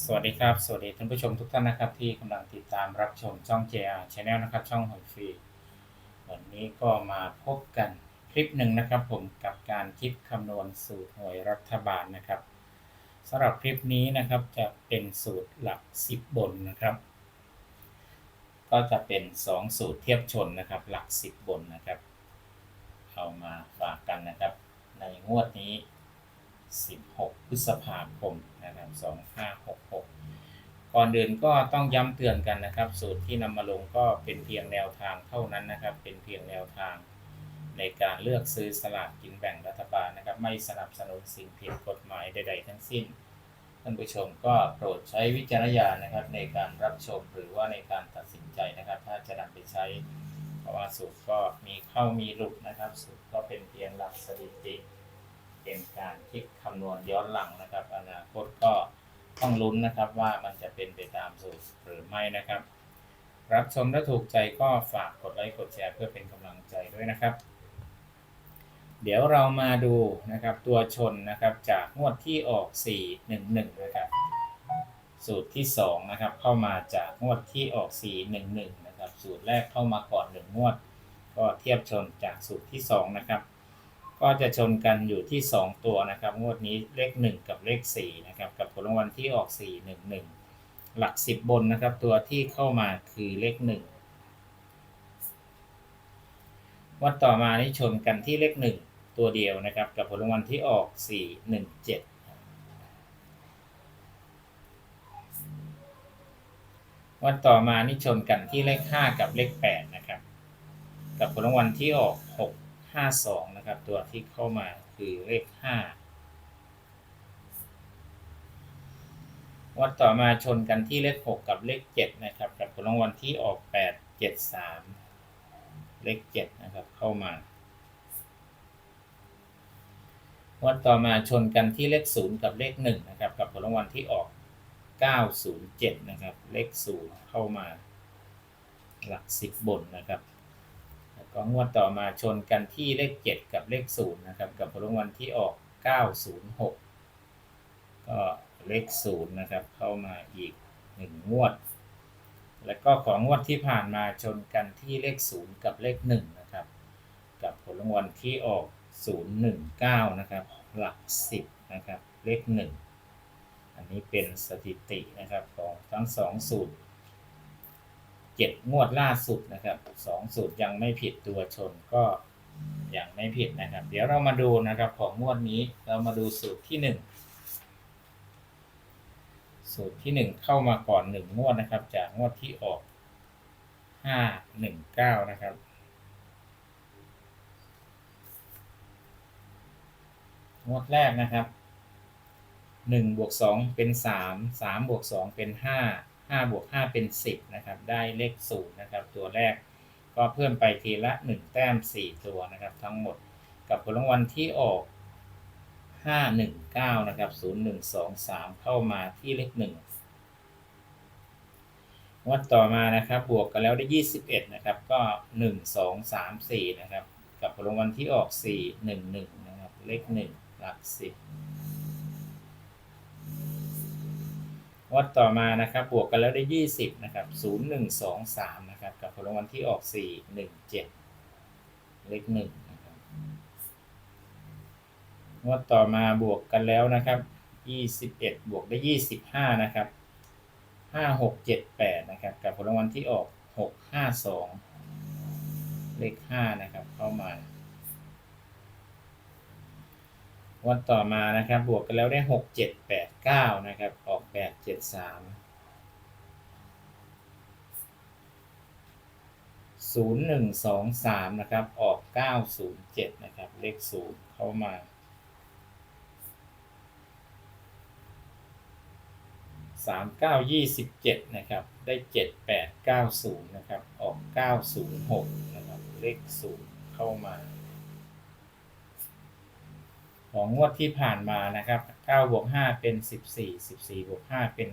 สวัสดีครับ สวัสดีท่านผู้ชมทุกท่านนะครับ ที่กำลังติดตามรับชมช่อง JR Channel นะครับ ช่องหอยฟรี วันนี้ก็มาพบกันคลิปหนึ่งนะครับผมกับการคิดคำนวณสูตรหวยรัฐบาลนะครับสำหรับคลิปนี้นะครับจะเป็นสูตรหลัก 10 บนนะครับ ก็จะเป็น 2 สูตรเทียบชนนะครับ หลัก 10 บนนะครับเอามาฝากกันนะครับ ในงวดนี้ 16 พฤษภาคมนะครับ2566 ก่อนอื่นก็ต้องย้ำเตือนกันนะครับ สูตรที่นำมาลงก็เป็นเพียงแนวทางเท่านั้นนะครับ เป็นเพียงแนวทางในการเลือกซื้อสลากกินแบ่งรัฐบาลนะครับ ไม่สนับสนุนสิ่งผิดกฎหมายใด ๆ ทั้งสิ้น ท่านผู้ชมก็โปรดใช้วิจารณญาณนะครับ ในการรับชมหรือว่าในการตัดสินใจนะครับ ถ้าจะนำไปใช้ เพราะว่าสูตรก็มีเข้ามีหลุดนะครับ สูตรก็เป็นเพียงหลักสถิติ เป็นการคิดคำนวณย้อนหลังนะครับ อนาคตก็ต้องลุ้นนะครับว่ามันจะเป็นไปตามสูตรหรือไม่นะครับ รับชมและถูกใจก็ฝากกดไลค์กดแชร์เพื่อเป็นกำลังใจด้วยนะครับ เดี๋ยวเรามาดูนะครับตัวชนนะครับจากงวดที่ออก 411 นะครับ สูตรที่ 2 นะครับ เข้ามาจากงวดที่ออก 411 นะครับ สูตรแรกเข้ามาก่อน 1 งวด ก็เทียบชนจากสูตรที่ 2 นะครับ ก็จะชนกันอยู่ที่ 2 ตัวนะครับ งวดนี้เลข 1 กับเลข4นะครับกับผลรางวัลที่ออก 411 หลัก 10 บนนะครับ ตัวที่เข้ามาคือเลข 1 วัดต่อมานี่ชนกันที่เลข 1 ตัวเดียวนะครับ กับผลรางวัลที่ออก 417วันต่อมานี่ชนกันที่เลข 5 กับเลข 8 นะครับ กับผลรางวัลที่ออก 5 2 นะครับ ตัวที่เข้ามาคือเลข 5 วัดต่อมาชนกันที่เลข 6 กับเลข 7 นะครับ กับผลรางวัลที่ออก 8 7 3 เลข 7 นะครับ เข้ามาวัดต่อมาชนกันที่เลข 0 กับเลข 1 นะครับ กับผลรางวัลที่ออก 907 นะครับ เลข 0 เข้ามา หลัก 10 บนนะครับ แล้วก็งวดต่อมาชนกันที่เลข 7 กับเลข 0 นะครับ กับผลรางวัลที่ออก 906 ก็เลข 0 นะครับ เข้ามาอีก 1 งวด แล้วก็ของงวดที่ผ่านมาชนกันที่เลข 0 กับเลข 1 นะครับ กับผลรางวัลที่ออก 019 นะครับ หลัก 10 นะครับ เลข 1 อันนี้เป็นสถิตินะครับของทั้ง 2 สูตร 7งวดล่าสุดนะครับ2สูตรยังไม่ผิดตัวชนก็ยังไม่ผิดนะครับ เดี๋ยวเรามาดูนะครับของงวดนี้เรามาดูสูตรที่1สูตรที่1เข้ามาก่อน1งงวดนะครับ จากงวดที่ออก519นะครับงวดแรกนะครับหนึ่งบวกสองเป็นสามสามบวกสองเป็นห้า 5บวก5เป็น 10นะครับได้เลข0นะครับตัวแรกก็เพิ่มไปทีละ 1 แต้ม 4 ตัวนะครับทั้งหมดกับผลรางวัลที่ออก 519นะครับ0123 เข้ามาที่เลข1วัดต่อมานะครับบวกกันแล้วได้ 21นะครับก็ 1 2 3 4นะครับกับผลรางวัลที่ออก 4 1 1นะครับเลข 1 หลัก 10 วัดต่อมานะครับบวกกันแล้วได้ 20นะครับ0 1 2 3นะครับกับผลรางวัลที่ออก 4 1 7 เลข1นะครับวัดต่อมาบวกกันแล้วนะครับ 21 บวกได้ 25นะครับ5 6 7 8นะครับกับผลรางวัลที่ออก 6 5 2 เลข5นะครับเข้ามา วันต่อมานะครับ บวกกันแล้วได้หกเจ็ดแปดเก้านะครับ ออกแปดเจ็ดสามศูนย์หนึ่งสองสามนะครับ ออกเก้าศูนย์เจ็ดนะครับ เลขศูนย์เข้ามาสามเก้ายี่สิบเจ็ดนะครับ ได้เจ็ดแปดเก้าศูนย์นะครับ ออกเก้าศูนย์หกนะครับ เลขศูนย์เข้ามา ของงวดที่ผ่านมานะครับ9บวก5เป็น 14 14บวก5เป็น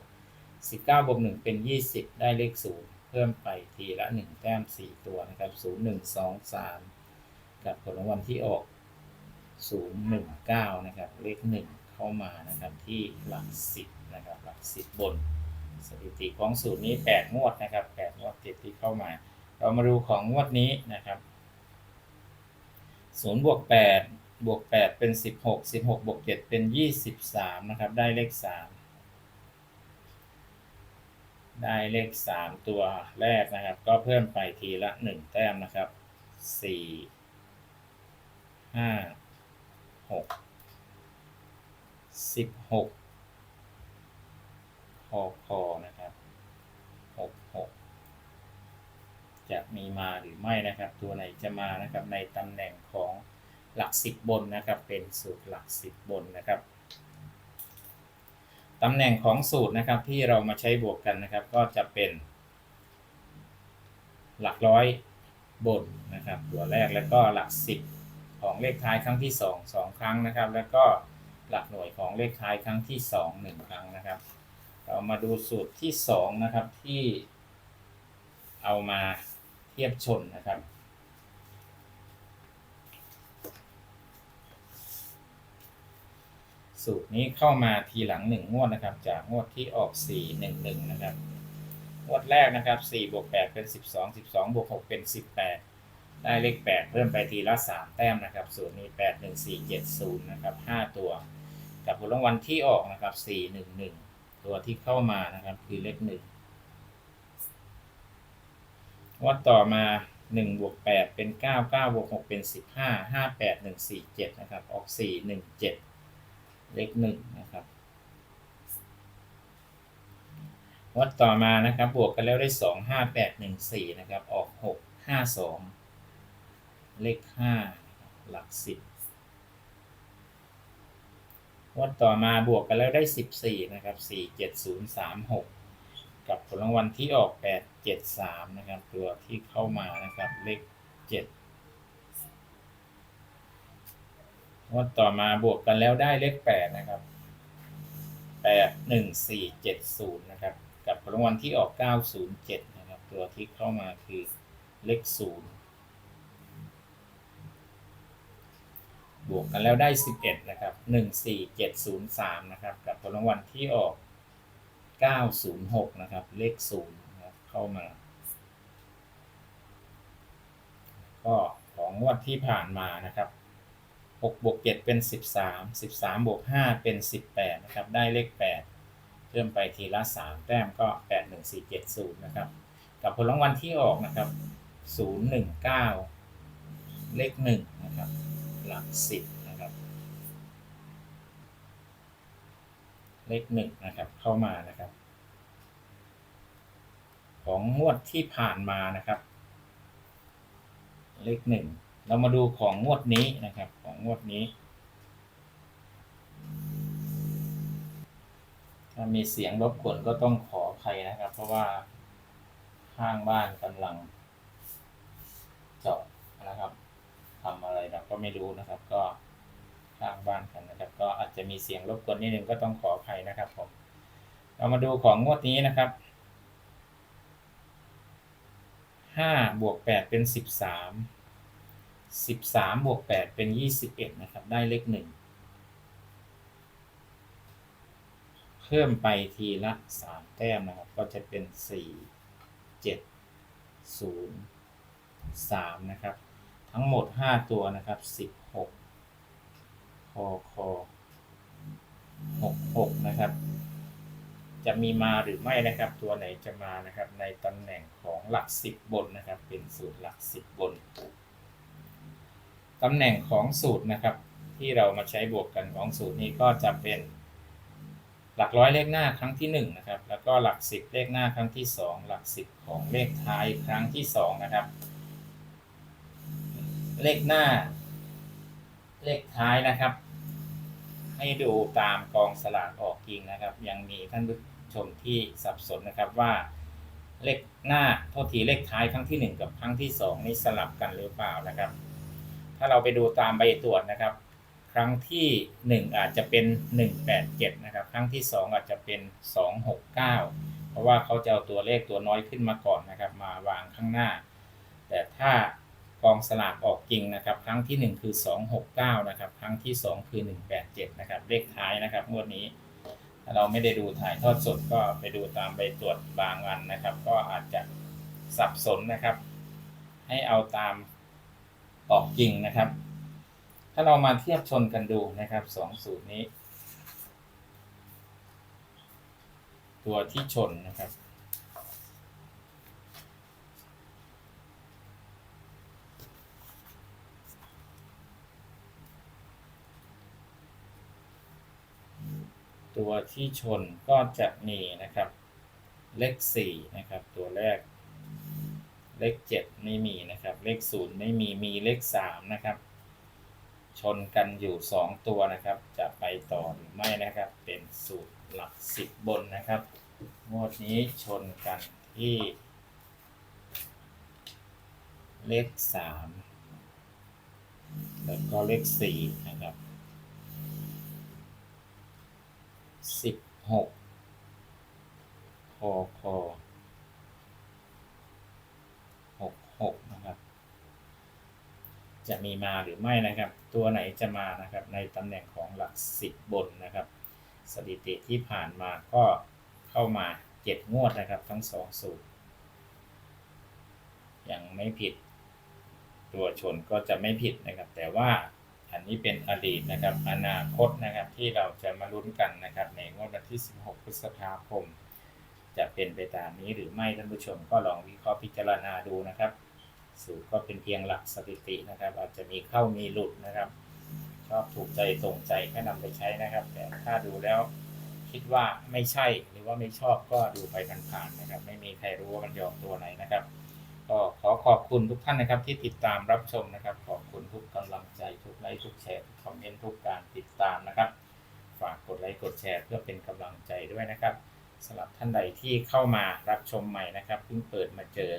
19 19บวก1เป็น 20 ได้เลข 0 เพิ่มไปทีละ 1 แต้ม 4 ตัวนะครับ 0 1 2 3 กับผลรางวัลที่ออก 019 นะครับ เลข 1 เข้าเข้ามานะครับที่หลักสิบนะครับ หลักสิบบน สถิติของสูตรนี้แปดงวดนะครับแปดงวดติดที่เข้ามา เรามาดูของงวดนี้นะครับศูนย์บวกแปด บวกแปดเป็นสิบหกสิบหกบวกเจ็ดเป็นยี่สิบสามนะครับ ได้เลขสามได้เลขสามตัวแรกนะครับ ก็เพิ่มไปทีละหนึ่งแต้มนะครับสี่ห้าหกสิบหกคอคอนะครับหกหกจะมีมาหรือไม่นะครับ ตัวไหนจะมานะครับในตำแหน่งของ หลักสิบบนนะครับ เป็นสูตรหลักสิบบนนะครับตำแหน่งของสูตรนะครับที่เรามาใช้บวกกันนะครับ ก็จะเป็น หลักร้อยบนนะครับ ตัวแรกแล้วก็หลักสิบของเลขท้ายครั้งที่สองสองครั้งนะครับ แล้วก็หลักหน่วยของเลขท้ายครั้งที่สองหนึ่งครั้งนะครับ เรามาดูสูตรที่สองนะครับที่เอามาเทียบชนนะครับ สูตรนี้เข้ามาทีหลังหนึ่งงวดนะครับ จากงวดที่ออกสี่หนึ่งหนึ่งนะครับ งวดแรกนะครับสี่บวกแปดเป็นสิบสองสิบสองบวกหกเป็นสิบแปดได้เลขแปดเพิ่มไปทีละสามแต้มนะครับ สูตรนี้แปดหนึ่งสี่เจ็ดศูนะครับห้าตัว กับผลรางวัลที่ออกนะครับสี่หนึ่งหนึ่งตัวที่เข้ามานะครับคือเลขหนึ่งวัดต่อมาหนึ่งบวกแปดเป็นเก้าเก้าบวกหกเป็นสิบห้าห้าแปดหนึ่งสี่เจ็ดนะครับ ออกสี่หนึ่ง เลขหนึ่งนะครับวัดต่อมานะครับ บวกกันแล้วได้สองห้าแปดหนึ่งสี่นะครับ ออกหกห้าสองเลขห้าหลักสิบวัดต่อมาบวกกันแล้วได้สิบสี่นะครับสี่เจ็ดศูนย์สามหกกับผลรางวัลที่ออกแปดเจ็ดสามนะครับ ตัวที่เข้ามานะครับ เลขเจ็ด งวดต่อมาบวกกันแล้วได้เลขแปดนะครับแปดหนึ่งสี่เจ็ดศูนย์นะครับ กับผลรางวัลที่ออกเก้าศูนย์เจ็ดนะครับ ตัวที่เข้ามาคือเลขศูนย์บวกกันแล้วได้สิบเอ็ดนะครับหนึ่งสี่เจ็ดศูนย์สามนะครับ กับผลรางวัลที่ออกเก้าศูนย์หกนะครับ เลขศูนย์นะครับเข้ามา ก็ของงวดที่ผ่านมานะครับ หกบวกเจ็ดเป็นสิบสามสิบสามบวกห้าเป็นสิบแปดนะครับ ได้เลขแปดเพิ่มไปทีละสามแต้มก็แปดหนึ่งสี่เจ็ดศูนย์นะครับ กับผลรางวัลที่ออกนะครับศูนย์หนึ่งเก้าเลขหนึ่งนะครับ หลักสิบนะครับ เลขหนึ่งนะครับ เข้ามานะครับ ของงวดที่ผ่านมานะครับ เลขหนึ่ง เรามาดูของงวดนี้นะครับ ของงวดนี้ ถ้ามีเสียงรบกวนก็ต้องขออภัยนะครับ เพราะว่าข้างบ้านกำลังเจาะนะครับทำอะไรเราก็ไม่รู้นะครับ ก็ข้างบ้านกันนะครับ ก็อาจจะมีเสียงรบกวนนิดนึงก็ต้องขออภัยนะครับผมเรามาดูของงวดนี้นะครับห้าบวกแปดเป็นสิบสาม สิบสามบวกแปดเป็นยี่สิบเอ็ดนะครับ ได้เลขหนึ่งเพิ่มไปทีละสามแต้มนะครับ ก็จะเป็นสี่เจ็ดศูนย์สามนะครับ ทั้งหมดห้าตัวนะครับสิบหกคอคอหกหกนะครับ จะมีมาหรือไม่นะครับ ตัวไหนจะมานะครับ ในตำแหน่งของหลักสิบบนนะครับ เป็นสูตรหลักสิบบน ตำแหน่งของสูตรนะครับ ที่เรามาใช้บวกกันของสูตรนี้ก็จะเป็น หลักร้อยเลขหน้าครั้งที่หนึ่งนะครับแล้วก็หลักสิบเลขหน้าครั้งที่สองหลักสิบของเลขท้ายครั้งที่สองนะครับ เลขหน้า เลขท้ายนะครับ ให้ดูตามกองสลากออกจริงนะครับ ยังมีท่านผู้ชมที่สับสนนะครับว่าเลขหน้าโทษทีเลขท้ายครั้งที่หนึ่งกับครั้งที่สองนี่สลับกันหรือเปล่านะครับ ถ้าเราไปดูตามใบตรวจนะครับ ครั้งที่หนึ่งอาจจะเป็นหนึ่งแปดเจ็ดนะครับ ครั้งที่สองอาจจะเป็นสองหกเก้าเพราะว่าเขาจะเอาตัวเลขตัวน้อยขึ้นมาก่อนนะครับ มาวางข้างหน้า แต่ถ้ากองสลากออกจริงนะครับ ครั้งที่ 1 คือ 269 นะครับ ครั้งที่ 2 คือ 187 นะครับ เลขท้ายนะครับงวดนี้ถ้าเราไม่ได้ดูถ่ายทอดสดก็ไปดูตามใบตรวจบางอันนะครับ ก็อาจจะสับสนนะครับ ให้เอาตาม ออกจริงนะครับ ถ้าเรามาเทียบชนกันดูนะครับสองสูตรนี้ ตัวที่ชนนะครับ ตัวที่ชนก็จะมีนะครับ เลขสี่นะครับ ตัวแรก เลขเจ็ดไม่มีนะครับ เลขศูนย์ไม่มี มีเลขสามนะครับ ชนกันอยู่สองตัวนะครับ จะไปต่อหรือไม่นะครับ เป็นสูตรหลักสิบบนนะครับ งวดนี้ชนกันที่ เลขสามแล้วก็เลขสี่นะครับสิบหกคอคอ จะมีมาหรือไม่นะครับ ตัวไหนจะมานะครับในตำแหน่งของหลักสิบบนนะครับ สถิติที่ผ่านมาก็เข้ามาเจ็ดงวดนะครับทั้งสองสูตรยังไม่ผิด ตัวชนก็จะไม่ผิดนะครับ แต่ว่าอันนี้เป็นอดีตนะครับ อนาคตนะครับที่เราจะมาลุ้นกันนะครับ ในงวดวันที่ 16 พฤษภาคม จะเป็นไปตามนี้หรือไม่ท่านผู้ชมก็ลองวิเคราะห์พิจารณาดูนะครับ สูตรก็เป็นเพียงหลักสถิตินะครับ อาจจะมีเข้ามีหลุดนะครับ ชอบถูกใจตรงใจก็นำไปใช้นะครับ แต่ถ้าดูแล้วคิดว่าไม่ใช่หรือว่าไม่ชอบก็ดูไปผ่านๆนะครับ ไม่มีใครรู้ว่ามันจะออกตัวไหนนะครับก็ขอขอบคุณทุกท่านนะครับที่ติดตามรับชมนะครับ ขอบคุณทุกกำลังใจทุกไลค์ทุกแชร์ทุกคอมเมนต์ทุกการติดตามนะครับ ฝากกดไลค์กดแชร์เพื่อเป็นกำลังใจด้วยนะครับสำหรับท่านใดที่เข้ามารับชมใหม่นะครับเพิ่งเปิดมาเจอ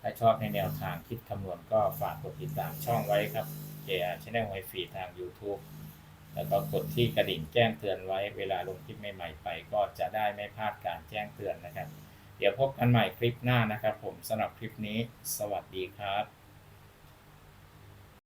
ถ้าชอบในแนวทางคิดคำนวณก็ฝากกดติดตามช่องไว้ครับ JR Channel ไวฟีทาง YouTube แล้วก็กดที่กระดิ่งแจ้งเตือนไว้เวลาลงคลิปใหม่ๆไป ก็จะได้ไม่พลาดการแจ้งเตือนนะครับ เดี๋ยวพบกันใหม่คลิปหน้านะครับ ผมสำหรับคลิปนี้ สวัสดีครับ